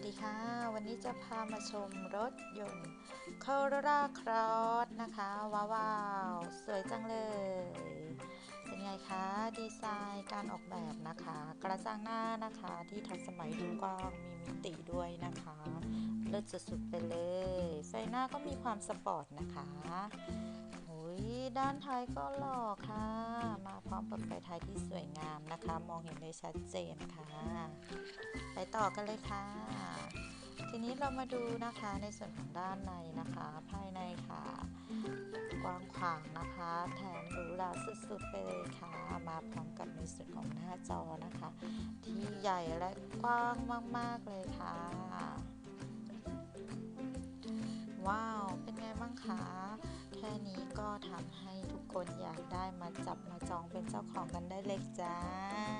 วัสดีค่ะ วันนี้จะพามาชมรถยนต์ Corolla Cross นะคะ ว้าววาวสวยจังเลย เป็นไงคะ ดีไซน์การออกแบบนะคะ กระจังหน้านะคะที่ทันสมัยดูกว้างมีมิติด้วยนะคะเลิศสุดๆไปเลย ไฟหน้าก็มีความสปอร์ตนะคะหุยด้านท้ายก็หล่อค่ะ มาพร้อมกับไฟท้ายที่สวยงามนะคะ มองเห็นได้ชัดเจนค่ะ ไปต่อกันเลยค่ะ ทีนี้เรามาดูนะคะในส่วนของด้านในนะคะ ภายในค่ะ กว้างขวางนะคะ แถมหรูหราสุดๆไปเลยค่ะ มาพร้อมกับในส่วนของหน้าจอนะคะ ที่ใหญ่และกว้างมากๆเลยค่ะ ว้าว เป็นไงบ้างคะแค่นี้ก็ทำให้ทุกคนอยากได้มาจับมาจองเป็นเจ้าของกันได้เลยจ้า